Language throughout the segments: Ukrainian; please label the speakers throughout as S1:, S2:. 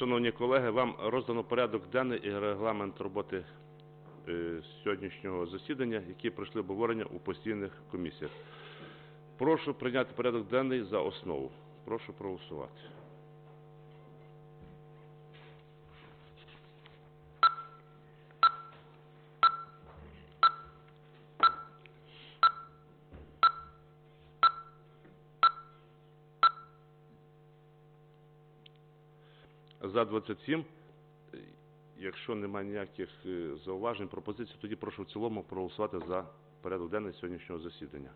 S1: Шановні колеги, вам роздано порядок денний і регламент роботи е, сьогоднішнього засідання, які пройшли обговорення у постійних комісіях. Прошу прийняти порядок денний за основу. Прошу проголосувати. За 27. Е, Якщо немає ніяких е, зауважень, пропозицій, тоді прошу в цілому проголосувати за порядок денний сьогоднішнього засідання.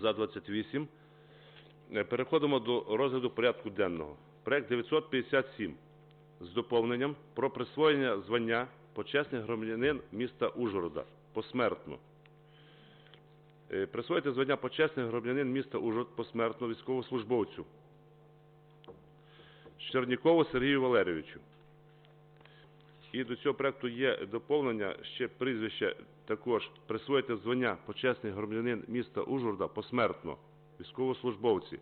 S1: За 28. Е, Переходимо до розгляду порядку денного. Проект 957 з доповненням про присвоєння звання почесний громадянин міста Ужгорода посмертно. Е, Присвоїти звання почесний громадянин міста Ужгород посмертно військовослужбовцю Чернікову Сергію Валерійовичу. І до цього проекту є доповнення ще прізвище також присвоїти звання почесний громадянин міста Ужгорода посмертно військовослужбовці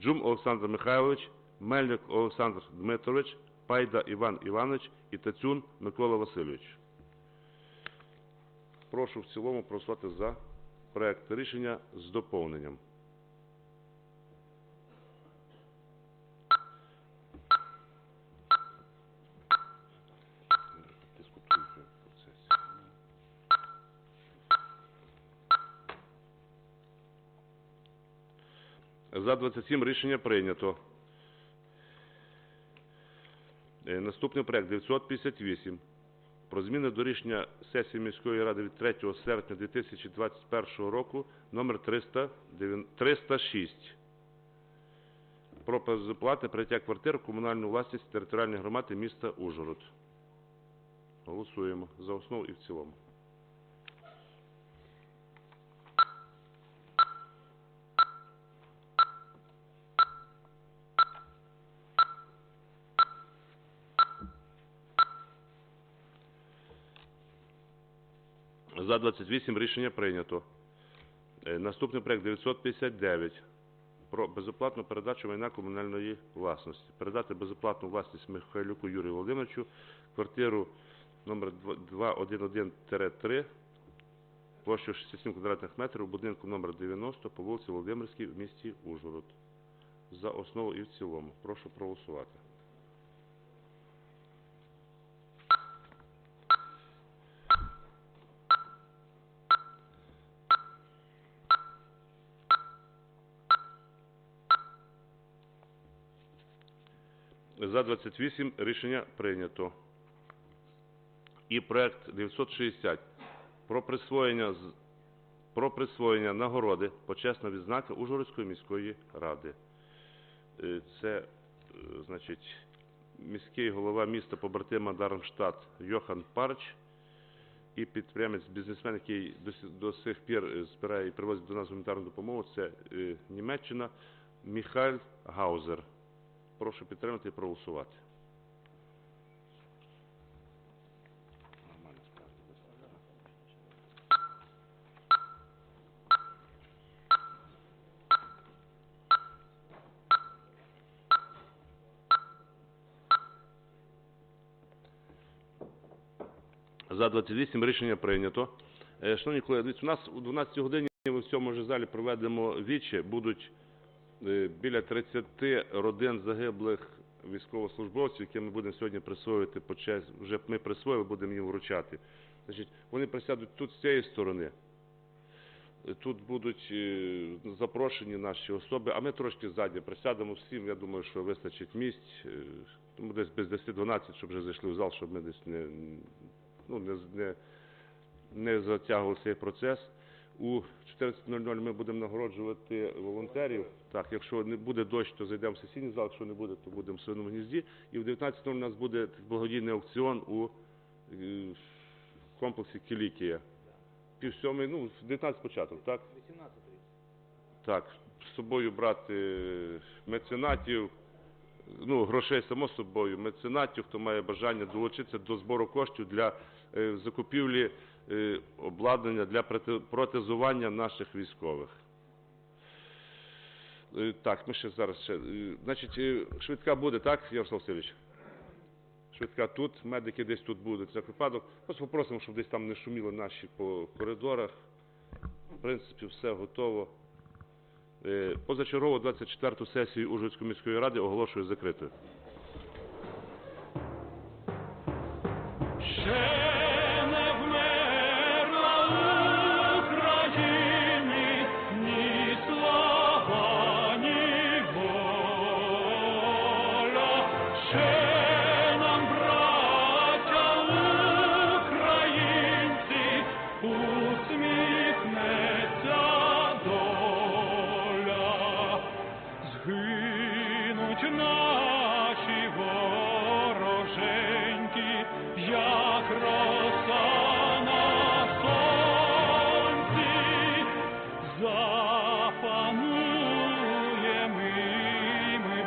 S1: Джум Олександр Михайлович, Мельник Олександр Дмитрович, Пайда Іван Іванович і Тацюн Микола Васильович. Прошу в цілому проголосувати за проект рішення з доповненням. За 27 рішення прийнято. Е, Наступний проект 958 про зміни до рішення сесії міської ради від 3 серпня 2021 року номер 300 306 про безоплатне прийняття квартир в комунальну власність територіальної громади міста Ужгород. Голосуємо за основу і в цілому. За 28 рішення прийнято. Е, Наступний проект 959 про безоплатну передачу майна комунальної власності. Передати безоплатну власність Михайлюку Юрію Володимировичу, квартиру номер 211-3, площу 67 квадратних метрів, будинку номер 90 по вулиці Володимирській в місті Ужгород. За основу і в цілому. Прошу проголосувати. За 28 рішення прийнято. І проект 960 про присвоєння про присвоєння нагороди почесна відзнака Ужгородської міської ради. Е, Це, е, значить, міський голова міста побратима Дармштадт Йохан Парч і підприємець, бізнесмен, який до, сих пір е, збирає і привозить до нас гуманітарну допомогу, це Німеччина Міхаль Гаузер. Прошу підтримати і проголосувати. За 28 рішення прийнято. Е, Шановні колеги, у нас у 12 годині ми в цьому ж залі проведемо вічі. Будуть біля 30 родин загиблих військовослужбовців, які ми будемо сьогодні присвоювати по. Вже ми присвоїли, будемо їм вручати. Значить, вони присядуть тут з цієї сторони. Е, Тут будуть е, запрошені наші особи, а ми трошки ззаді присядемо всім. Я думаю, що вистачить місць. Е, Тому десь без 10-12, щоб вже зайшли в зал, щоб ми десь не, ну, не, не, не затягували цей процес. У 14.00 ми будемо нагороджувати волонтерів. Так, якщо не буде дощ, то зайдемо в сесійний зал, якщо не буде, то будемо в своєму гнізді. І в 19.00 у нас буде благодійний аукціон у е, комплексі Кілікія. Пів сьомий, ну, в 19 початок, так? Так, з собою брати е, меценатів, ну, грошей само собою, меценатів, хто має бажання долучитися до збору коштів для е, закупівлі обладнання для протезування наших військових. Е, Так, ми ще зараз ще. е, Значить, е, швидка буде, так, Ярослав Васильович? Швидка тут, медики десь тут будуть. Це випадок. Просто попросимо, щоб десь там не шуміли наші по коридорах. В принципі, все готово. Е, Позачергово 24-ту сесію Ужгородської міської ради оголошую закритою.
S2: Ще
S3: нам, браття усміхнеться доля, згинуть наші вороженьки, як роса запанує ми, ми